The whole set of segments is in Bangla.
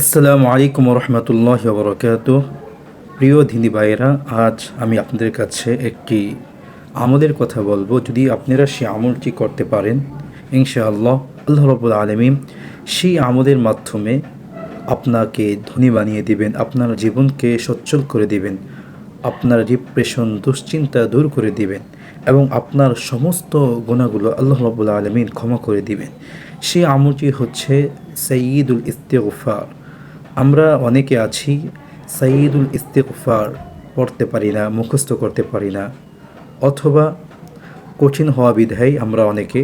আসসালামু আলাইকুম রহমতুল্লাহ বরকাত প্রিয় ধিনী ভাইয়েরা, আজ আমি আপনাদের কাছে একটি আমলের কথা বলব। যদি আপনারা সেই আমলটি করতে পারেন, ইনশাআল্লাহ আল্লাহ রবুল আলমিন সেই আমলের মাধ্যমে আপনাকে ধনী বানিয়ে দিবেন, আপনার জীবনকে সচ্ছল করে দিবেন, আপনার ডিপ্রেশন দুশ্চিন্তা দূর করে দিবেন এবং আপনার সমস্ত গুণাগুলো আল্লাহ রবুল্লা আলমিন ক্ষমা করে দিবেন। সেই আমলটি হচ্ছে সঈদুল ইস্তেগফার। আমরা অনেকে আছি সঈদুল ইস্তেকফার পড়তে পারি না, মুখস্থ করতে পারি না, অথবা কঠিন হওয়া বিধায় আমরা অনেকে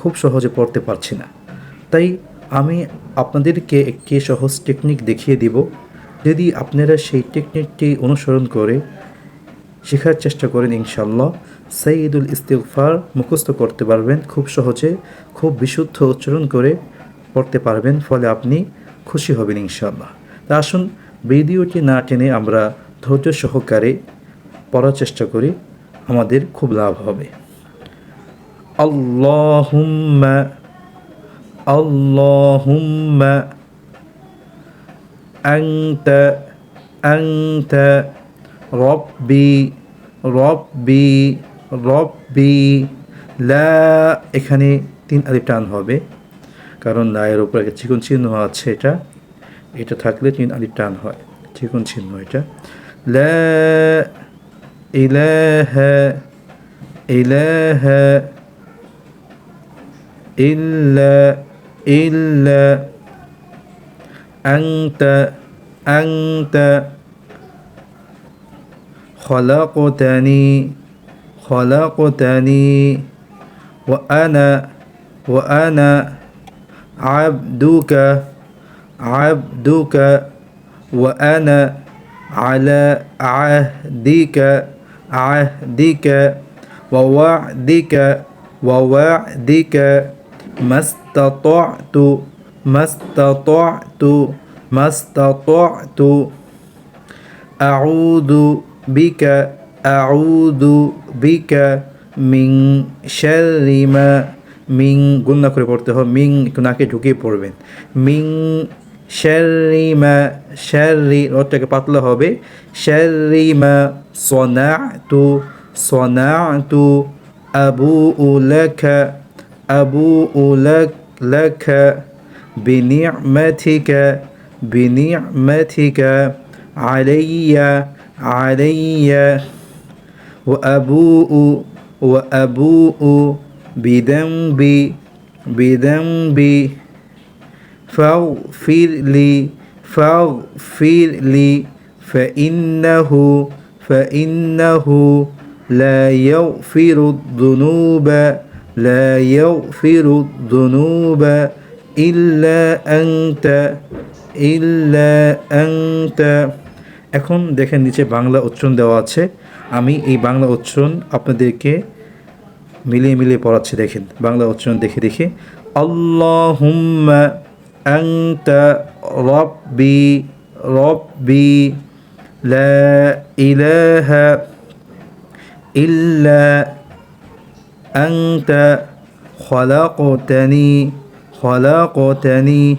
খুব সহজে পড়তে পারছি না। তাই আমি আপনাদেরকে একটি সহজ টেকনিক দেখিয়ে দিব। যদি আপনারা সেই টেকনিকটি অনুসরণ করে শেখার চেষ্টা করেন ইনশাল্লাহ সঈদুল ইস্তেকফার মুখস্থ করতে পারবেন, খুব সহজে, খুব বিশুদ্ধ উচ্চারণ করে পড়তে পারবেন। ফলে আপনি খুশি হবেন ইনশাল্লাহ তা আসুন, ভিডিওটি না টেনে আমরা ধৈর্য সহকারে পড়ার চেষ্টা করি, আমাদের খুব লাভ হবে। রব্বি রব্বি রব্বি, লা, এখানে তিন আলিফ টান হবে। কারণ লায়ের উপরে একটা চিকন চিহ্ন আছে এটা এটা থাকলে তিন আলিফ টান হয় চিকন চিহ্ন এটা লা ইলাহা ইলাহা ইল্লা ইল্লা আনতা আনতা خلقتني خلقتني وأنا وأنا عبدك عبدك وأنا على عهدك عهدك ووعدك ووعدك ما استطعت ما استطعت ما استطعت. أعوذ بك أعوذ بك من شر ما মিং গুন্না করে পড়তে হবে মিং একটু নাকে ঢুকিয়ে পড়বেন মিং শারিমা শারি ওটাকে পাতলা হবে শারিমা সনা তু সনা তু আবু উলাকা আবু উলাক লাকা بنعمتك بنعمتك علي علي وأبوء وأبوء بذنبي بذنبي فاغفر لي فاغفر لي فإنه فإنه لا يغفر الذنوب لا يغفر الذنوب إلا أنت إلا أنت এখন দেখেন নিচে বাংলা উচ্চারণ দেওয়া আছে আমি এই বাংলা উচ্চারণ আপনাদেরকে মিলিয়ে মিলিয়ে পড়াচ্ছি দেখেন বাংলা উচ্চারণ দেখে দেখে আল্লাহুম্মা আনতা রব্বি রব্বি লা ইলাহা ইল্লা আনতা خلقتني خلقتني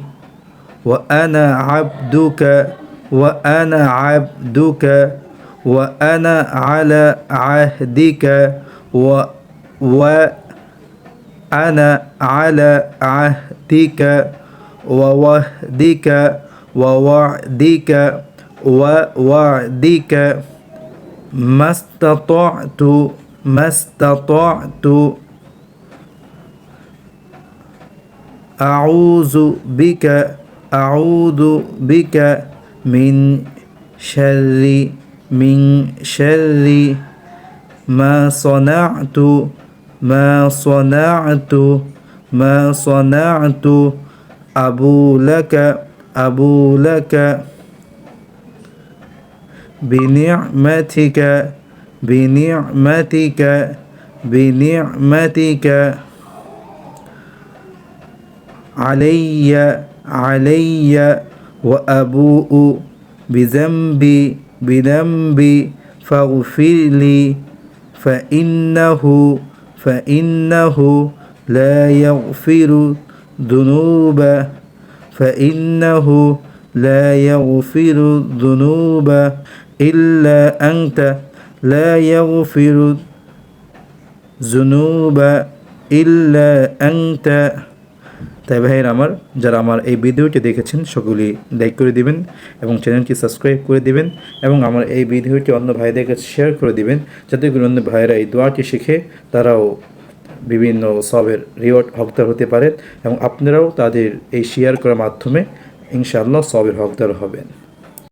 وأنا عبدك وأنا عبدك وأنا على عهدك و وأنا على عهدك ووهدك ووعدك ووعدك ما استطعت ما استطعت. أعوذ بك أعوذ بك من شر من شر ما صنعت. ما صنعت ما صنعت. أبو لك أبو لك. بنعمتك بنعمتك بنعمتك. علي علي. وأبوء بذنبي بذنبي فاغفر لي فإنه فإنه لا يغفر الذنوب فإنه لا يغفر الذنوب إلا أنت. لا يغفر الذنوب إلا أنت. তাই ভাইয়ের আমার, যারা আমার এই ভিডিওটি দেখেছেন, সকলেই লাইক করে দিবেন এবং চ্যানেলটি সাবস্ক্রাইব করে দিবেন এবং আমার এই ভিডিওটি অন্য ভাইদের কাছে শেয়ার করে দিবেন যাতে করে অন্য ভাইয়েরা এই দোয়াটি শিখে তারাও বিভিন্ন সবের রিওয়ার্ড হকদার হতে পারেন এবং আপনারাও তাদের এই শেয়ার করার মাধ্যমে ইনশাআল্লাহ সবের হকদার হবেন।